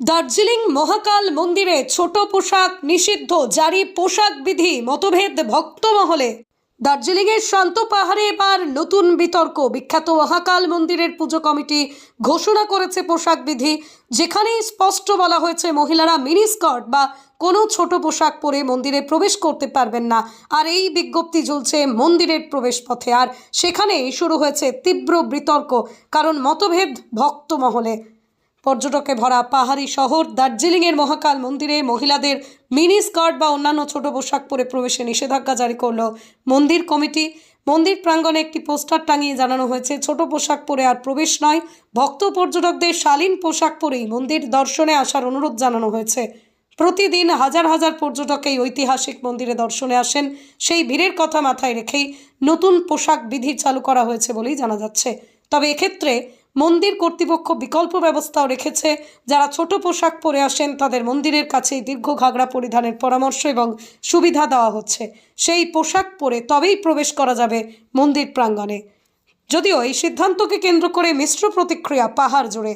দার্জিলিং মহাকাল মন্দিরে ছোট পোশাক নিষিদ্ধ, জারি পোশাক বিধি, মতভেদ ভক্তমহলে দার্জিলিংয়ের শান্ত পাহাড়ে এবার নতুন বিতর্ক। বিখ্যাত মহাকাল মন্দিরের পুজো কমিটি ঘোষণা করেছে পোশাক বিধি। যেখানে স্পষ্ট বলা হয়েছে মহিলারা মিনি স্কার্ট বা কোনো ছোট পোশাক পরে মন্দিরে প্রবেশ করতে পারবেন না। আর এই বিজ্ঞপ্তি ঝুলছে মন্দিরের প্রবেশপথে। আর সেখানেই শুরু হয়েছে তীব্র বিতর্ক, কারণ মতভেদ ভক্ত মহলে। পর্যটকে ভরা পাহাড়ি শহর দার্জিলিংয়ের মহাকাল মন্দিরে মহিলাদের মিনি স্কার্ট বা অন্যান্য ছোট পোশাক পরে প্রবেশে নিষেধাজ্ঞা জারি করল মন্দির কমিটি। মন্দির প্রাঙ্গণে একটি পোস্টার টাঙিয়ে জানানো হয়েছে, ছোট পোশাক পরে আর প্রবেশ নয়, ভক্ত পর্যটকদের শালীন পোশাক পরেই মন্দির দর্শনে আসার অনুরোধ জানানো হয়েছে। প্রতিদিন হাজার হাজার পর্যটক এই ঐতিহাসিক মন্দিরে দর্শনে আসেন। সেই ভিড়ের কথা মাথায় রেখেই নতুন পোশাক বিধি চালু করা হয়েছে বলেই জানা যাচ্ছে। তবে এক্ষেত্রে মন্দির কর্তৃপক্ষ বিকল্প ব্যবস্থাও রেখেছে। যারা ছোট পোশাক পরে আসেন, তাদের মন্দিরের কাছেই দীর্ঘ ঘাগড়া পরিধানের পরামর্শ এবং সুবিধা দেওয়া হচ্ছে। সেই পোশাক পরে তবেই প্রবেশ করা যাবে মন্দির প্রাঙ্গণে। যদিও এই সিদ্ধান্তকে কেন্দ্র করে মিশ্র প্রতিক্রিয়া পাহাড় জুড়ে।